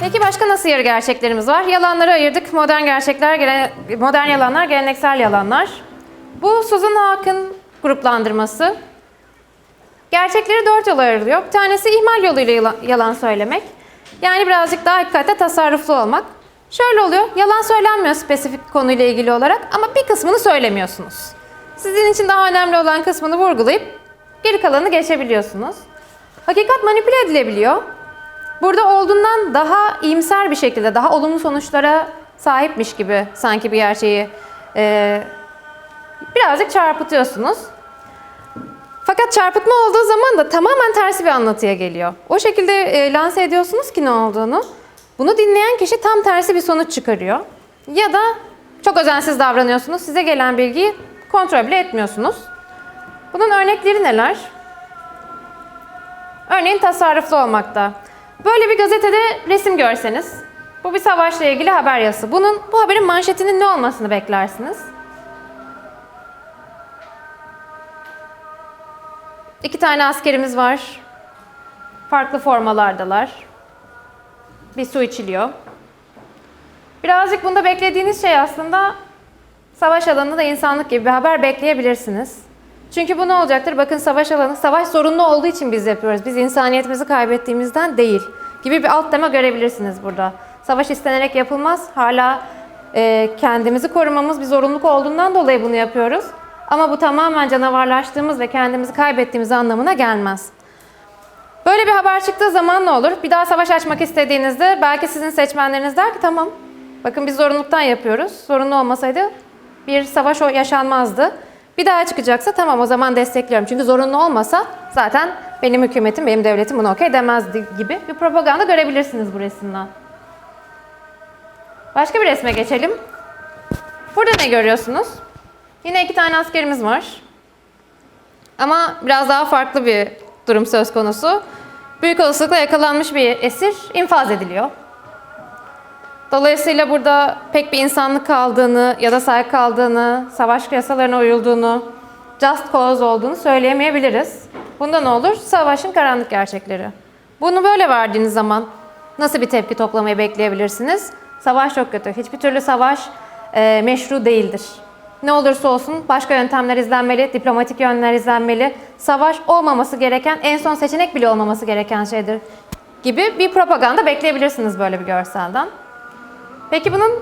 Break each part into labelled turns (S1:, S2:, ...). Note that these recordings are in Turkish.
S1: Peki başka nasıl yarı gerçeklerimiz var? Yalanları ayırdık. Modern gerçekler, modern yalanlar, geleneksel yalanlar. Bu Susan Hawk'ın gruplandırması. Gerçekleri dört yola ayrılıyor. Bir tanesi ihmal yoluyla yala- yalan söylemek. Yani birazcık daha hakikatte tasarruflu olmak. Şöyle oluyor, yalan söylenmiyor spesifik konuyla ilgili olarak ama bir kısmını söylemiyorsunuz. Sizin için daha önemli olan kısmını vurgulayıp geri kalanı geçebiliyorsunuz. Hakikat manipüle edilebiliyor. Burada olduğundan daha iyimser bir şekilde, daha olumlu sonuçlara sahipmiş gibi sanki bir gerçeği e, birazcık çarpıtıyorsunuz. Fakat çarpıtma olduğu zaman da tamamen tersi bir anlatıya geliyor. O şekilde e, lanse ediyorsunuz ki ne olduğunu. Bunu dinleyen kişi tam tersi bir sonuç çıkarıyor. Ya da çok özensiz davranıyorsunuz. Size gelen bilgiyi kontrol bile etmiyorsunuz. Bunun örnekleri neler? Örneğin tasarruflu olmakta. Böyle bir gazetede resim görseniz, bu bir savaşla ilgili haber yazısı. Bunun, bu haberin manşetinin ne olmasını beklersiniz? İki tane askerimiz var. Farklı formalardalar. Bir su içiliyor. Birazcık bunda beklediğiniz şey aslında savaş alanında da insanlık gibi bir haber bekleyebilirsiniz. Çünkü bu ne olacaktır? Bakın savaş alanı, savaş zorunlu olduğu için biz yapıyoruz. Biz insaniyetimizi kaybettiğimizden değil gibi bir alt tema görebilirsiniz burada. Savaş istenerek yapılmaz. Hala e, kendimizi korumamız bir zorunluluk olduğundan dolayı bunu yapıyoruz. Ama bu tamamen canavarlaştığımız ve kendimizi kaybettiğimiz anlamına gelmez. Böyle bir haber çıktığı zaman ne olur? Bir daha savaş açmak istediğinizde belki sizin seçmenleriniz der ki tamam. Bakın biz zorunluluktan yapıyoruz. Zorunlu olmasaydı bir savaş yaşanmazdı. Bir daha çıkacaksa tamam o zaman destekliyorum. Çünkü zorunlu olmasa zaten benim hükümetim, benim devletim bunu okey demezdi gibi bir propaganda görebilirsiniz bu resimden. Başka bir resme geçelim. Burada ne görüyorsunuz? Yine iki tane askerimiz var. Ama biraz daha farklı bir durum söz konusu. Büyük olasılıkla yakalanmış bir esir infaz ediliyor. Dolayısıyla burada pek bir insanlık kaldığını ya da saygı kaldığını, savaş yasalarına uyulduğunu, just cause olduğunu söyleyemeyebiliriz. Bunda ne olur? Savaşın karanlık gerçekleri. Bunu böyle verdiğiniz zaman nasıl bir tepki toplamayı bekleyebilirsiniz? Savaş çok kötü. Hiçbir türlü savaş e, meşru değildir. Ne olursa olsun başka yöntemler izlenmeli, diplomatik yönler izlenmeli. Savaş olmaması gereken, en son seçenek bile olmaması gereken şeydir gibi bir propaganda bekleyebilirsiniz böyle bir görselden. Peki bunun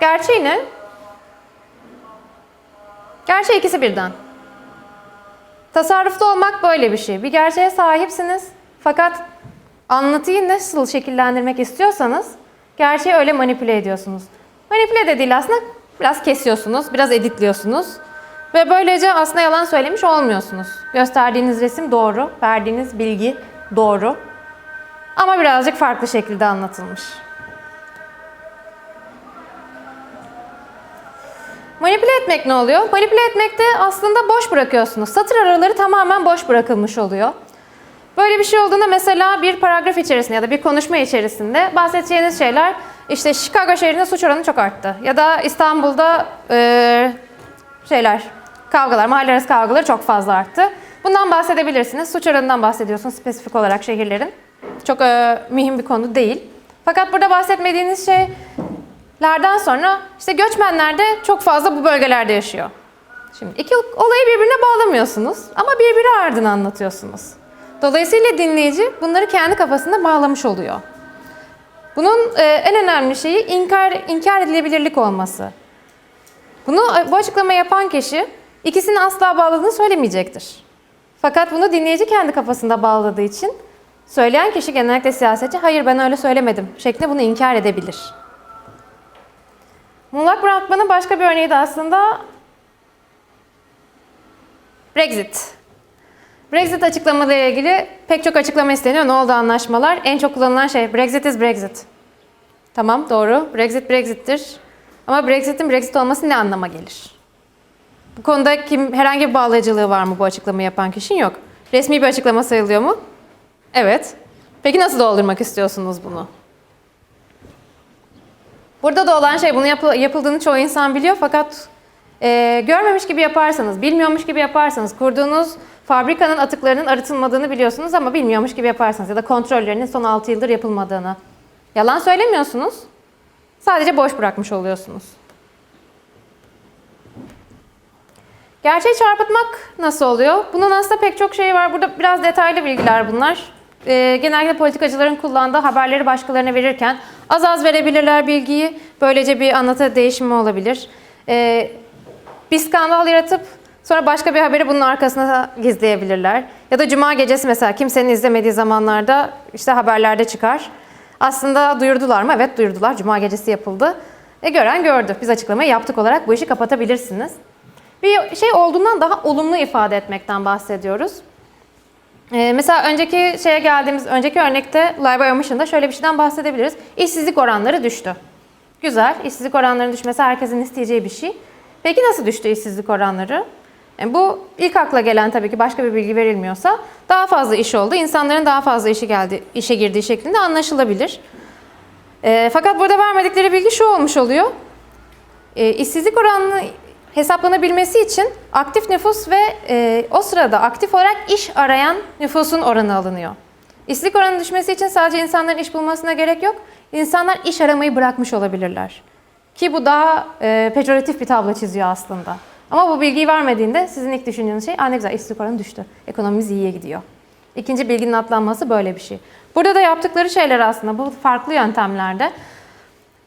S1: gerçeği ne? Gerçeği ikisi birden. Tasarruflu olmak böyle bir şey. Bir gerçeğe sahipsiniz fakat anlatıyı nasıl şekillendirmek istiyorsanız gerçeği öyle manipüle ediyorsunuz. Manipüle de değil aslında biraz kesiyorsunuz, biraz editliyorsunuz ve böylece aslında yalan söylemiş olmuyorsunuz. Gösterdiğiniz resim doğru, verdiğiniz bilgi doğru ama birazcık farklı şekilde anlatılmış. Manipüle etmek ne oluyor? Manipüle etmekte aslında boş bırakıyorsunuz. Satır araları tamamen boş bırakılmış oluyor. Böyle bir şey olduğunda mesela bir paragraf içerisinde ya da bir konuşma içerisinde bahsedeceğiniz şeyler işte Chicago şehrinde suç oranı çok arttı. Ya da İstanbul'da eee, şeyler, kavgalar, mahalle arası kavgaları çok fazla arttı. Bundan bahsedebilirsiniz. Suç oranından bahsediyorsunuz spesifik olarak şehirlerin. Çok eee, mühim bir konu değil. Fakat burada bahsetmediğiniz şeylerden sonra işte göçmenler de çok fazla bu bölgelerde yaşıyor. Şimdi iki olayı birbirine bağlamıyorsunuz ama birbiri ardına anlatıyorsunuz. Dolayısıyla dinleyici bunları kendi kafasında bağlamış oluyor. Bunun e, en önemli şeyi inkar, inkar edilebilirlik olması. Bunu bu açıklama yapan kişi ikisini asla bağladığını söylemeyecektir. Fakat bunu dinleyici kendi kafasında bağladığı için söyleyen kişi genellikle siyasetçi hayır ben öyle söylemedim şeklinde bunu inkar edebilir. Muğlak bırakmanın başka bir örneği de aslında Brexit. Brexit açıklamalarıyla ilgili pek çok açıklama isteniyor. Ne oldu anlaşmalar? En çok kullanılan şey Brexit is Brexit. Tamam doğru. Brexit Brexit'tir. Ama Brexit'in Brexit olması ne anlama gelir? Bu konuda kim herhangi bir bağlayıcılığı var mı bu açıklamayı yapan kişinin? Yok. Resmi bir açıklama sayılıyor mu? Evet. Peki nasıl doldurmak istiyorsunuz bunu? Burada da olan şey bunu yapı- yapıldığını çoğu insan biliyor fakat e, görmemiş gibi yaparsanız, bilmiyormuş gibi yaparsanız, kurduğunuz fabrikanın atıklarının arıtılmadığını biliyorsunuz ama bilmiyormuş gibi yaparsanız ya da kontrollerinin son 6 yıldır yapılmadığını. Yalan söylemiyorsunuz. Sadece boş bırakmış oluyorsunuz. Gerçeği çarpıtmak nasıl oluyor? Bunun aslında pek çok şeyi var. Burada biraz detaylı bilgiler bunlar. Ee, genellikle politikacıların kullandığı haberleri başkalarına verirken az az verebilirler bilgiyi. Böylece bir anlatı değişimi olabilir. Ee, bir skandal yaratıp sonra başka bir haberi bunun arkasına gizleyebilirler. Ya da cuma gecesi mesela kimsenin izlemediği zamanlarda işte haberlerde çıkar. Aslında duyurdular mı? Evet duyurdular. Cuma gecesi yapıldı. E gören gördü. Biz açıklamayı yaptık olarak bu işi kapatabilirsiniz. Bir şey olduğundan daha olumlu ifade etmekten bahsediyoruz. Ee, mesela önceki şeye geldiğimiz, önceki örnekte Live Omission'da şöyle bir şeyden bahsedebiliriz. İşsizlik oranları düştü. Güzel, işsizlik oranlarının düşmesi herkesin isteyeceği bir şey. Peki nasıl düştü işsizlik oranları? Yani bu ilk akla gelen tabii ki başka bir bilgi verilmiyorsa daha fazla iş oldu. İnsanların daha fazla işi geldi, işe girdiği şeklinde anlaşılabilir. Ee, fakat burada vermedikleri bilgi şu olmuş oluyor. Ee, işsizlik oranını hesaplanabilmesi için aktif nüfus ve e, o sırada aktif olarak iş arayan nüfusun oranı alınıyor. İşsizlik oranının düşmesi için sadece insanların iş bulmasına gerek yok. İnsanlar iş aramayı bırakmış olabilirler. Ki bu daha e, pejoratif bir tablo çiziyor aslında. Ama bu bilgiyi vermediğinde sizin ilk düşündüğünüz şey, aa ne güzel işsizlik oranı düştü, ekonomimiz iyiye gidiyor. İkinci bilginin atlanması böyle bir şey. Burada da yaptıkları şeyler aslında bu farklı yöntemlerde.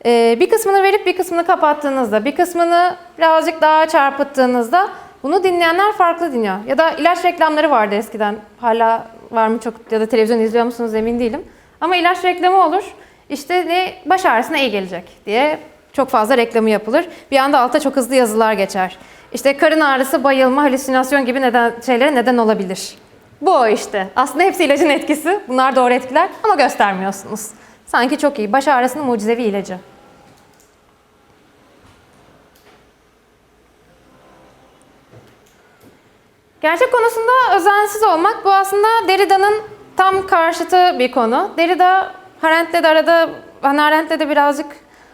S1: Ee, bir kısmını verip bir kısmını kapattığınızda, bir kısmını birazcık daha çarpıttığınızda bunu dinleyenler farklı dinliyor. Ya da ilaç reklamları vardı eskiden. Hala var mı çok ya da televizyon izliyor musunuz emin değilim. Ama ilaç reklamı olur. İşte ne baş ağrısına iyi gelecek diye çok fazla reklamı yapılır. Bir anda altta çok hızlı yazılar geçer. İşte karın ağrısı, bayılma, halüsinasyon gibi neden, şeylere neden olabilir. Bu o işte. Aslında hepsi ilacın etkisi. Bunlar doğru etkiler ama göstermiyorsunuz. Sanki çok iyi. Baş ağrısının mucizevi ilacı. Gerçek konusunda özensiz olmak bu aslında Derrida'nın tam karşıtı bir konu. Derrida Harent'le de arada, Hannah Arendt'le de birazcık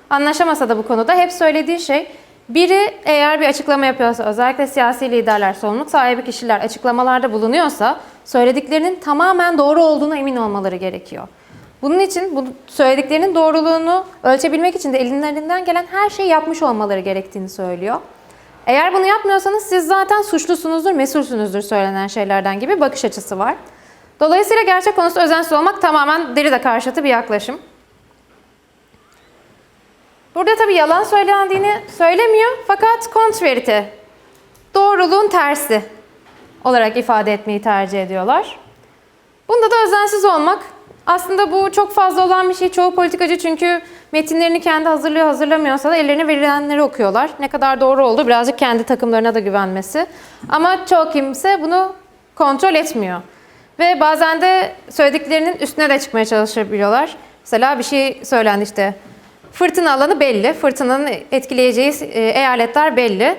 S1: anlaşamasa da bu konuda hep söylediği şey biri eğer bir açıklama yapıyorsa özellikle siyasi liderler, sorumluluk sahibi kişiler açıklamalarda bulunuyorsa söylediklerinin tamamen doğru olduğuna emin olmaları gerekiyor. Bunun için bu söylediklerinin doğruluğunu ölçebilmek için de ellerinden gelen her şeyi yapmış olmaları gerektiğini söylüyor. Eğer bunu yapmıyorsanız siz zaten suçlusunuzdur, mesulsünüzdür söylenen şeylerden gibi bakış açısı var. Dolayısıyla gerçek konusu özensiz olmak tamamen Derrida karşıtı bir yaklaşım. Burada tabii yalan söylendiğini söylemiyor fakat kontverite, doğruluğun tersi olarak ifade etmeyi tercih ediyorlar. Bunda da özensiz olmak. Aslında bu çok fazla olan bir şey. Çoğu politikacı çünkü metinlerini kendi hazırlıyor hazırlamıyorsa da ellerine verilenleri okuyorlar. Ne kadar doğru oldu birazcık kendi takımlarına da güvenmesi. Ama çoğu kimse bunu kontrol etmiyor. Ve bazen de söylediklerinin üstüne de çıkmaya çalışabiliyorlar. Mesela bir şey söylendi işte. Fırtına alanı belli. Fırtınanın etkileyeceği e, eyaletler belli.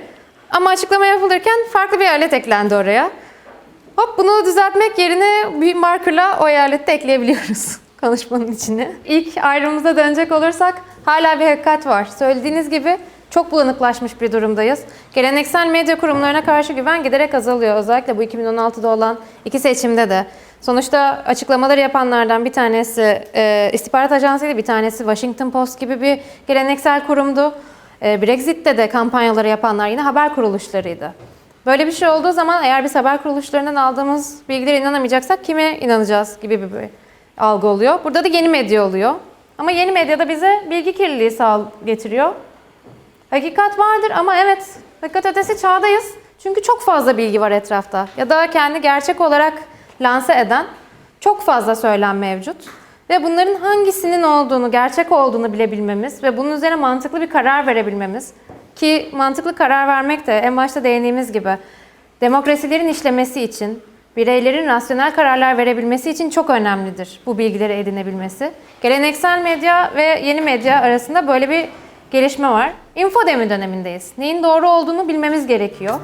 S1: Ama açıklama yapılırken farklı bir eyalet eklendi oraya. Hop bunu düzeltmek yerine bir markerla o eyalette ekleyebiliyoruz konuşmanın içine. İlk ayrımımıza dönecek olursak hala bir hakikat var. Söylediğiniz gibi çok bulanıklaşmış bir durumdayız. Geleneksel medya kurumlarına karşı güven giderek azalıyor. Özellikle bu 2016'da olan iki seçimde de. Sonuçta açıklamaları yapanlardan bir tanesi e, istihbarat ajansıydı, bir tanesi Washington Post gibi bir geleneksel kurumdu. E, Brexit'te de kampanyaları yapanlar yine haber kuruluşlarıydı. Böyle bir şey olduğu zaman eğer biz haber kuruluşlarından aldığımız bilgilere inanamayacaksak kime inanacağız gibi bir, bir algı oluyor. Burada da yeni medya oluyor. Ama yeni medyada bize bilgi kirliliği sağ getiriyor. Hakikat vardır ama evet hakikat ötesi çağdayız. Çünkü çok fazla bilgi var etrafta. Ya da kendi gerçek olarak lanse eden çok fazla söylem mevcut. Ve bunların hangisinin olduğunu, gerçek olduğunu bilebilmemiz ve bunun üzerine mantıklı bir karar verebilmemiz ki mantıklı karar vermek de en başta değindiğimiz gibi demokrasilerin işlemesi için, bireylerin rasyonel kararlar verebilmesi için çok önemlidir bu bilgileri edinebilmesi. Geleneksel medya ve yeni medya arasında böyle bir gelişme var. Infodemi dönemindeyiz. Neyin doğru olduğunu bilmemiz gerekiyor.